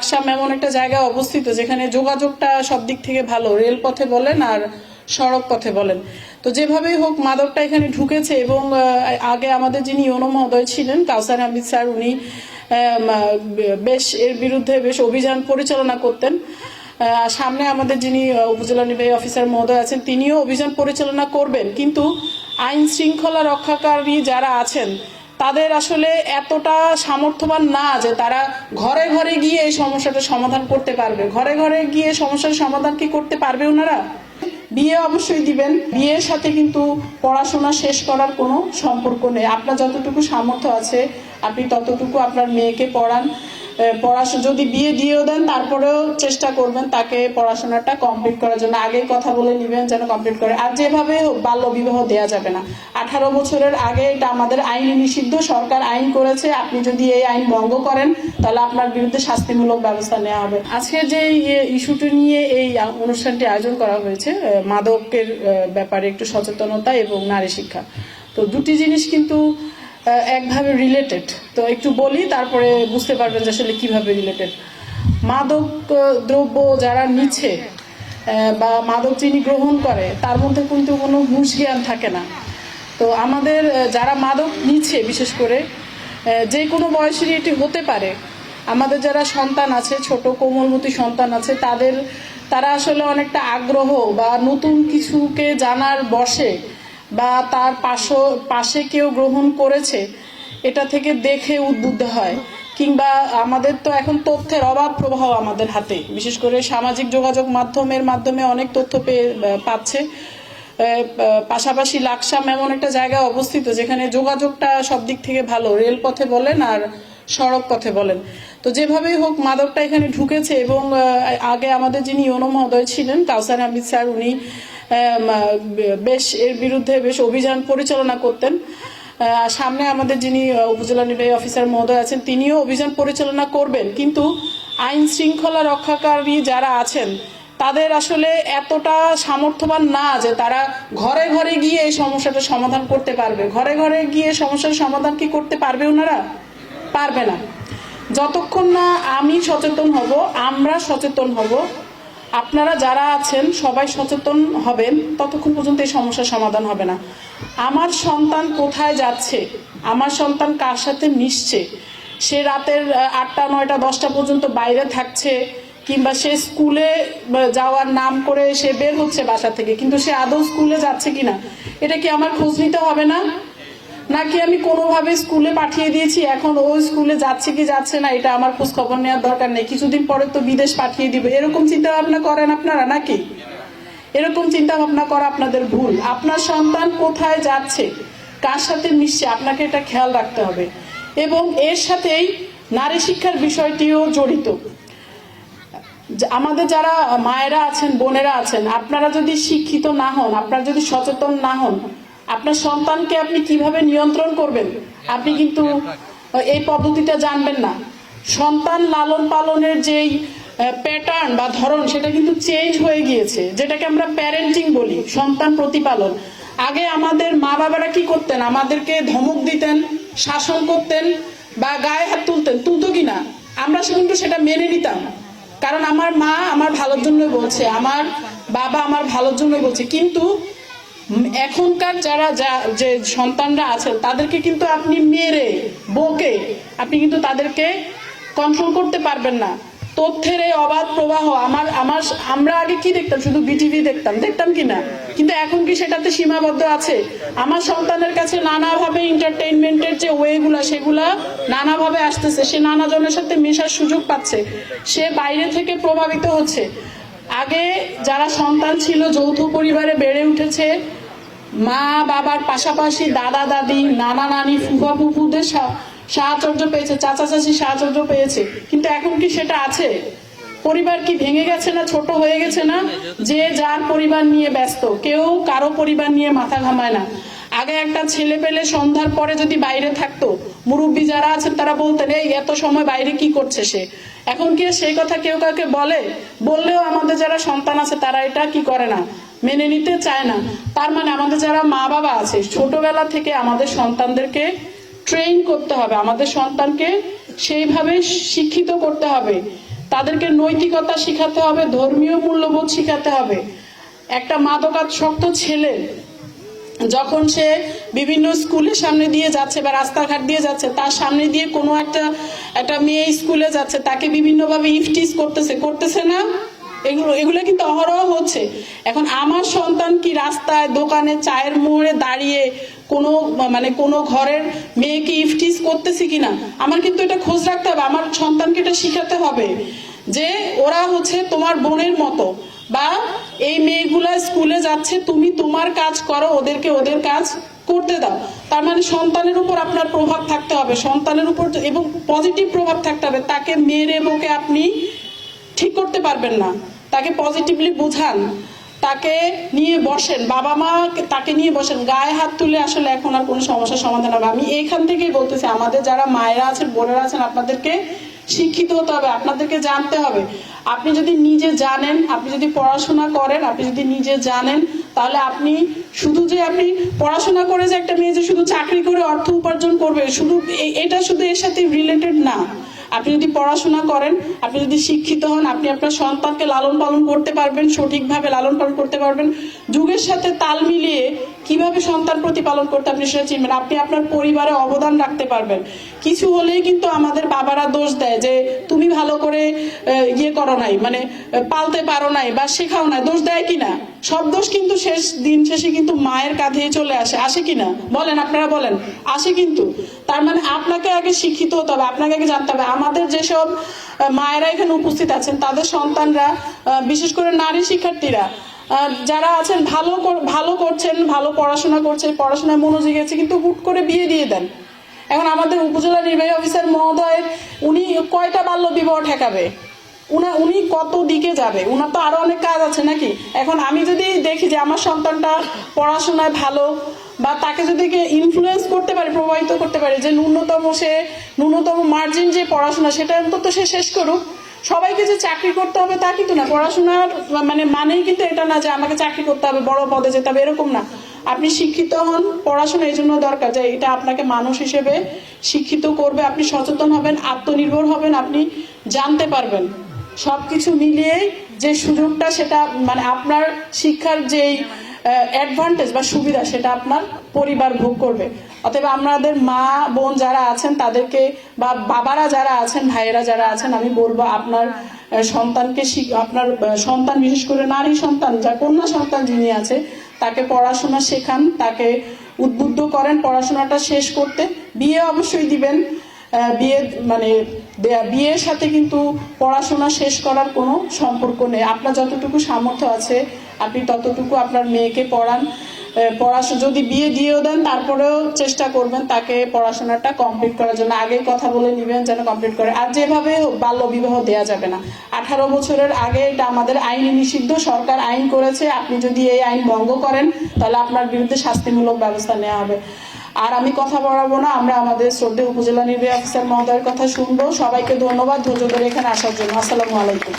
লাকসাম এমন একটা জায়গায় অবস্থিত যেখানে যোগাযোগটা সব দিক থেকে ভালো, রেলপথে বলেন আর সড়ক পথে বলেন। তো যেভাবেই হোক, মাদকটা এখানে ঢুকেছে এবং আগে আমাদের যিনি ইউনো মহোদয় ছিলেন, কাউসার হামিদ স্যার, উনি বেশ এর বিরুদ্ধে বেশ অভিযান পরিচালনা করতেন। সামনে আমাদের যিনি উপজেলা নির্বাহী অফিসার মহোদয় আছেন, তিনিও অভিযান পরিচালনা করবেন। কিন্তু আইন শৃঙ্খলা রক্ষাকারী যারা আছেন তাদের আসলে এতটা সামর্থ্যবান না যে তারা ঘরে ঘরে গিয়ে এই সমস্যাটা সমাধান করতে পারবে। ঘরে ঘরে গিয়ে সমস্যার সমাধান কি করতে পারবে ওনারা? বিয়ে অবশ্যই দিবেন। বিয়ের সাথে কিন্তু পড়াশোনা শেষ করার কোনো সম্পর্ক নেই। আপনার যতটুকু সামর্থ্য আছে, আপনি ততটুকু আপনার মেয়েকে পড়ান। পড়াশোনা যদি বিয়ে দিয়েও দেন, তারপরেও চেষ্টা করবেন তাকে পড়াশোনাটা কমপ্লিট করার জন্য। আগেই কথা বলে নেবেন যেন কমপ্লিট করে। আর যেভাবে বাল্য বিবাহ দেওয়া যাবে না। আঠারো বছরের আগে এটা আমাদের আইনে নিষিদ্ধ, সরকার আইন করেছে। আপনি যদি এই আইন ভঙ্গ করেন, তাহলে আপনার বিরুদ্ধে শাস্তিমূলক ব্যবস্থা নেওয়া হবে। আজকে যে ইস্যুটি নিয়ে এই অনুষ্ঠানটি আয়োজন করা হয়েছে মাদকের ব্যাপারে একটু সচেতনতা এবং নারী শিক্ষা। তো দুটি জিনিস কিন্তু একভাবে রিলেটেড তো একটু বলি, তারপরে বুঝতে পারবেন যে আসলে কীভাবে রিলেটেড মাদক দ্রব্য যারা নিচ্ছে বা মাদক যিনি গ্রহণ করে, তার মধ্যে কিন্তু কোনো হুঁশ জ্ঞান থাকে না। তো আমাদের যারা মাদক নিচ্ছে, বিশেষ করে যে কোনো বয়সেরই এটি হতে পারে। আমাদের যারা সন্তান আছে, ছোট কোমলমতি সন্তান আছে, তাদের, তারা আসলে অনেকটা আগ্রহ বা নতুন কিছুকে জানার বসে বা তার পাশ, পাশে কেউ গ্রহণ করেছে, এটা থেকে দেখে উদ্বুদ্ধ হয়। কিংবা আমাদের তো এখন তথ্যের অভাব প্রবাহ আমাদের হাতে। বিশেষ করে সামাজিক যোগাযোগ মাধ্যমের মাধ্যমে অনেক তথ্য পেয়ে পাচ্ছে। পাশাপাশি লাকসাম এমন একটা জায়গায় অবস্থিত যেখানে যোগাযোগটা সব দিক থেকে ভালো, রেলপথে বলেন আর সড়ক পথে বলেন। তো যেভাবেই হোক, মাদকটা এখানে ঢুকেছে এবং আগে আমাদের যিনি ইউনো মহোদয় ছিলেন, কাউসার হামিদ স্যার, উনি বেশ এর বিরুদ্ধে বেশ অভিযান পরিচালনা করতেন। সামনে আমাদের যিনি উপজেলা নির্বাহী অফিসার মহোদয় আছেন, তিনিও অভিযান পরিচালনা করবেন। কিন্তু আইন শৃঙ্খলা রক্ষাকারী যারা আছেন তাদের আসলে এতটা সামর্থ্যবান না যে তারা ঘরে ঘরে গিয়ে এই সমস্যাটা সমাধান করতে পারবে। ঘরে ঘরে গিয়ে সমস্যার সমাধান কি করতে পারবে ওনারা? পারবে না। যতক্ষণ না আমি সচেতন হব, আমরা সচেতন হব, আপনারা যারা আছেন সবাই সচেতন হবেন, ততক্ষণ পর্যন্ত এই সমস্যার সমাধান হবে না। আমার সন্তান কোথায় যাচ্ছে? আমার সন্তান কার সাথে মিশছে? সে রাতের আটটা, নয়টা, দশটা পর্যন্ত বাইরে থাকছে। কিংবা সে স্কুলে যাওয়ার নাম করে সে বের হচ্ছে বাসা থেকে, কিন্তু সে আদৌ স্কুলে যাচ্ছে কিনা, এটা কি আমার খোঁজ নিতে হবে না? নাকি আমি কোনোভাবে স্কুলে পাঠিয়ে দিয়েছি, এখন ও স্কুলে যাচ্ছে কি যাচ্ছে না, এটা আমার খোঁজ খবর নেওয়ার দরকার নেই, কিছুদিন পরে তো বিদেশ পাঠিয়ে দিবে, এরকম চিন্তা ভাবনা করেন আপনারা নাকি? এরকম চিন্তা ভাবনা করা আপনাদের ভুল। আপনার সন্তান কোথায় যাচ্ছে? কার সাথে মিশছে? আপনাকে এটা খেয়াল রাখতে হবে। এবং এর সাথেই নারী শিক্ষার বিষয়টিও জড়িত। আমাদের যারা মায়েরা আছেন, বোনেরা আছেন, আপনারা যদি শিক্ষিত না হন, আপনারা যদি সচেতন না হন, আপনার সন্তানকে আপনি কীভাবে নিয়ন্ত্রণ করবেন? আপনি কিন্তু এই পদ্ধতিটা জানবেন না। সন্তান লালন পালনের যেই প্যাটার্ন বা ধরন, সেটা কিন্তু চেঞ্জ হয়ে গিয়েছে। যেটাকে আমরা প্যারেন্টিং বলি, সন্তান প্রতিপালন। আগে আমাদের মা বাবারা কি করতেন? আমাদেরকে ধমক দিতেন, শাসন করতেন বা গায়ে হাত তুলতেন। তুলতো কিনা আমরা কিন্তু সেটা মেনে নিতাম। কারণ আমার মা আমার ভালোর জন্য বলছে, আমার বাবা আমার ভালোর জন্য বলছে, কিন্তু এখনকার যারা যা, যে সন্তানরা আছে তাদেরকে কিন্তু আপনি মেরে বকে আপনি কিন্তু তাদেরকে কন্ট্রোল করতে পারবেন না। তথ্যের এই অবাধ প্রবাহ, আমার আমার, আমরা আগে কি দেখতাম? শুধু বিটিভি দেখতাম। দেখতাম কি না কিন্তু এখন কি সেটাতে সীমাবদ্ধ আছে? আমার সন্তানের কাছে নানাভাবে এন্টারটেইনমেন্টের যে ওয়েগুলা, সেগুলা নানাভাবে আসতেছে। সে নানা জনের সাথে মেশার সুযোগ পাচ্ছে। সে বাইরে থেকে প্রভাবিত হচ্ছে। আগে যারা সন্তান ছিল, যৌথ পরিবারে বেড়ে উঠেছে মা বাবার পাশাপাশি দাদা দাদি নানা নানি ফুফা ফুফুদের সা- সাহচর্য পেয়েছে, চাচা চাচি সাহচর্য পেয়েছে। কিন্তু এখন কি সেটা আছে? পরিবার কি ভেঙে গেছে না, ছোট হয়ে গেছে না? যে যার পরিবার নিয়ে ব্যস্ত, কেউ কারও পরিবার নিয়ে মাথা ঘামায় না। আগে একটা ছেলে পেলে সন্ধ্যার পরে যদি বাইরে থাকতো, মুরব্বী যারা আছেন তারা বলতেন, এই, এত সময় বাইরে কি করছে সে? এখন কি সেই কথা কেউ কাউকে বলে? বললেও আমাদের যারা সন্তান আছে তারা এটা কি করে না? মেনে নিতে চায় না। তার মানে আমাদের যারা মা বাবা আছে, ছোটবেলা থেকে আমাদের সন্তানদেরকে ট্রেন করতে হবে। আমাদের সন্তানকে সেইভাবে শিক্ষিত করতে হবে। তাদেরকে নৈতিকতা শিখাতে হবে, ধর্মীয় মূল্যবোধ শিখাতে হবে। একটা মাদকাসক্ত ছেলে যখন সে বিভিন্ন স্কুলের সামনে দিয়ে যাচ্ছে বা রাস্তাঘাট দিয়ে যাচ্ছে, তার সামনে দিয়ে কোনো একটা একটা মেয়ে স্কুলে যাচ্ছে, তাকে বিভিন্নভাবে ইফটিস করতেছে করতেছে না? এগুলো এগুলো কিন্তু অহরহ হচ্ছে। এখন আমার সন্তান কি রাস্তায়, দোকানে, চায়ের মোড়ে দাঁড়িয়ে কোনো মানে কোনো ঘরের মেয়েকে ইফটিস করতেছি কিনা, আমার কিন্তু এটা খোঁজ রাখতে হবে, আমার সন্তানকে এটা শিখাতে হবে যে ওরা হচ্ছে তোমার বোনের মতো বা এই মেয়েগুলা স্কুলে যাচ্ছে, তুমি তোমার কাজ করো, ওদেরকে ওদের কাজ করতে দাও। তার মানে সন্তানের উপর আপনার প্রভাব থাকতে হবে, সন্তানের উপর এবং পজিটিভ প্রভাব থাকতে হবে, তাকে মেরে বকে আপনি ঠিক করতে পারবেন না, তাকে পজিটিভলি বোঝান। তাকে নিয়ে বসেন। বাবা মা তাকে নিয়ে বসেন। গায়ে হাত তুলে আসলে এখন আর কোনো সমস্যার সমাধান হবে আমি এখান থেকেই বলতেছি, আমাদের যারা মায়েরা আছেন, বোনেরা আছেন, আপনাদেরকে শিক্ষিত হতে হবে, আপনাদেরকে জানতে হবে। আপনি যদি নিজে জানেন, আপনি যদি পড়াশোনা করেন, আপনি যদি নিজে জানেন, তাহলে আপনি শুধু যে আপনি পড়াশোনা করে যে একটা মেয়ে যে শুধু চাকরি করে অর্থ উপার্জন করবে, শুধু এটা শুধু এর সাথে রিলেটেড না। আপনি যদি পড়াশোনা করেন, আপনি যদি শিক্ষিত হন, আপনি আপনার সন্তানকে লালন পালন করতে পারবেন, সঠিকভাবে লালন পালন করতে পারবেন। যুগের সাথে তাল মিলিয়ে কীভাবে সন্তান প্রতিপালন করতে আপনি সেটা চিনবেন? আপনি আপনার পরিবারে অবদান রাখতে পারবেন। কিছু হলেই কিন্তু আমাদের বাবারা দোষ দেয় যে, তুমি ভালো করে ইয়ে করো নাই মানে পালতে পারো নাই বা শেখাও নাই। দোষ দেয় কিনা সব দোষ কিন্তু শেষ, দিন শেষে কিন্তু মায়ের কাঁধে চলে আসে। আসে কিনা বলেন, আপনারা বলেন। আসে কিন্তু। তার মানে আপনাকে আগে শিক্ষিত হতে হবে, আপনাকে আগে জানতে হবে। আমাদের যেসব মায়েরা এখানে উপস্থিত আছেন, তাদের সন্তানরা বিশেষ করে নারী শিক্ষার্থীরা যারা আছেন, ভালো ভালো করছেন, ভালো পড়াশোনা করছেন, পড়াশোনায় মনোযোগী আছে কিন্তু হুট করে বিয়ে দিয়ে দেন। এখন আমাদের উপজেলা নির্বাহী অফিসার মহোদয়, উনি কয়টা বাল্য বিবাহ ঠেকাবে? উনা, উনি কত দিকে যাবে? উনার তো আরও অনেক কাজ আছে নাকি? এখন আমি যদি দেখি যে আমার সন্তানটা পড়াশোনায় ভালো বা তাকে যদি ইনফ্লুয়েন্স করতে পারি, প্রভাবিত করতে পারি, যে ন্যূনতম সে, ন্যূনতম মার্জিন যে পড়াশোনা, সেটা অন্তত সে শেষ করুক সবাইকে যে চাকরি করতে হবে তা কিন্তু না পড়াশোনার মানে মানেই কিন্তু এটা না যে আমাকে চাকরি করতে হবে, বড় পদে যেতে হবে, এরকম না। আপনি শিক্ষিত হন, পড়াশোনা এই জন্য দরকার যে এটা আপনাকে মানুষ হিসেবে শিক্ষিত করবে, আপনি সচেতন হবেন, আত্মনির্ভর হবেন, আপনি জানতে পারবেন। সবকিছু মিলিয়ে যে সুযোগটা সেটা মানে আপনার শিক্ষার যেই অ্যাডভান্টেজ বা সুবিধা সেটা আপনার পরিবার ভোগ করবে। অতএব আমাদের মা, বোন যারা আছেন, তাদেরকে বা বাবারা যারা আছেন, ভাইয়েরা যারা আছেন, আমি বলব আপনার সন্তানকে আপনার সন্তান, বিশেষ করে নারী সন্তান, যা কন্যা সন্তান যিনি আছে, তাকে পড়াশোনা শেখান, তাকে উদ্বুদ্ধ করেন, পড়াশোনাটা শেষ করতে। বিয়ে অবশ্যই দিবেন। বিয়ে মানে বিয়ের সাথে কিন্তু পড়াশোনা শেষ করার কোনো সম্পর্ক নেই। আপনার যতটুকু সামর্থ্য আছে আপনি ততটুকু আপনার মেয়েকে পড়ান পড়াশোনা যদি বিয়ে দিয়েও দেন, তারপরেও চেষ্টা করবেন তাকে পড়াশোনাটা কমপ্লিট করার জন্য। আগেই কথা বলে নিবেন যেন কমপ্লিট করে। আর যেভাবে বাল্য বিবাহ দেওয়া যাবে না। আঠারো বছরের আগে এটা আমাদের আইনি নিষিদ্ধ, সরকার আইন করেছে। আপনি যদি এই আইন ভঙ্গ করেন, তাহলে আপনার বিরুদ্ধে শাস্তিমূলক ব্যবস্থা নেওয়া হবে। আর আমি কথা বলাবো না, আমরা আমাদের শ্রদ্ধে উপজেলা নির্বাহী অফিসার মহোদয়ের কথা শুনব। সবাইকে ধন্যবাদ ধৈর্য ধরে এখানে আসার জন্য। আসসালামু আলাইকুম।